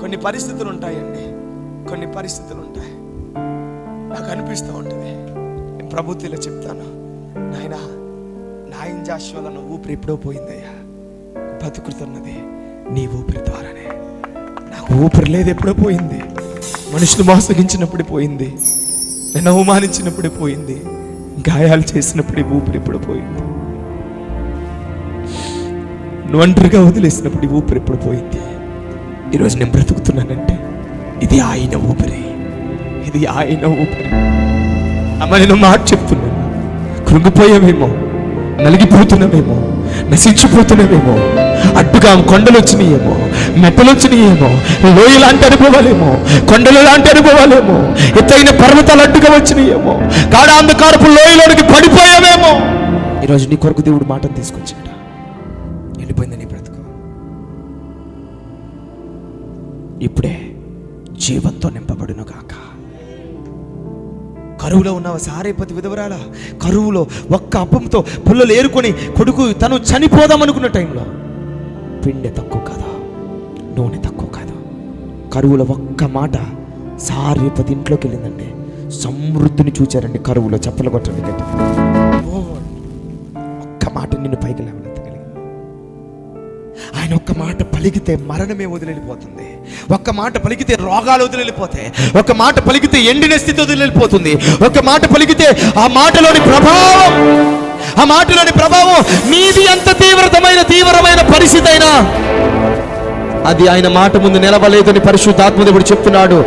కొన్ని పరిస్థితులు ఉంటాయండి కొన్ని పరిస్థితులు ఉంటాయి నాకు అనిపిస్తూ ఉంటుంది. నేను ప్రభుత్వలో చెప్తాను. నాయన నాయన జాషువల నా ఊపిరి ఎప్పుడో పోయిందయ్యా. బతుకుతున్నది నీ ఊపిరి ద్వారానే. నాకు ఊపిరి లేదు ఎప్పుడో పోయింది. మనుషులు మోసగించినప్పుడు పోయింది. నేను అవమానించినప్పుడు పోయింది. గాయాలు చేసినప్పుడే ఊపిరి ఎప్పుడు పోయింది. నువ్వు ఒంటరిగా వదిలేసినప్పుడు ఊపిరి ఎప్పుడు పోయింది? ఈరోజు నేను బ్రతుకుతున్నానంటే ఇది ఆయన ఊపిరి. ఇది ఆయన ఊపిరి. అమ్మ నేను మాట చెప్తున్నాను. కృంగిపోయామేమో నలిగిపోతున్నామేమో నశించిపోతున్నామేమో అడ్డుగా కొండలు వచ్చినాయేమో మెట్టలు వచ్చినాయేమో లోయ లాంటి అనుభవాలేమో కొండలు లాంటి అనుభవాలేమో ఎత్తైన పర్వతాలు అడ్డుగా వచ్చినాయేమో గాఢాంధకారపు లోయలోనికి పడిపోయామేమో ఈరోజు నీ కొరకు దేవుడు మాటను తీసుకొచ్చాడు. వెళ్ళిపోయింది నీ ఇప్పుడే జీవంతో నింపబడునుగాక కరువులో ఉన్న సారేపతి విధవరాల కరువులో ఒక్క అప్పంతో పుల్లలు ఏరుకొని కొడుకు తను చనిపోదాం అనుకున్న టైంలో పిండి తక్కువ కదా నూనె తక్కువ కాదు? కరువులో ఒక్క మాట సారేపతి ఇంట్లోకి వెళ్ళిందండి సమృద్ధిని చూచారండి కరువులో చెప్పలు కొట్టండి ఒక్క మాట నిన్ను పైకి లేవలేదు ఆయన ఒక్క మాట పలికితే మరణమే వదిలిపోతుంది. ఒక్క మాట పలికితే రోగాలు వదిలిపోతాయి. ఒక్క మాట పలికితే ఎండిన స్థితి వదిలిపోతుంది. ఒక్క మాట పలికితే ఆ మాటలోని ప్రభావం ఆ మాటలోని ప్రభావం మీది ఎంత తీవ్రతమైన తీవ్రమైన పరిస్థితి అయినా అది ఆయన మాట ముందు నిలవలేదని పరిశుద్ధాత్మదేవుడు చెప్తున్నాడు.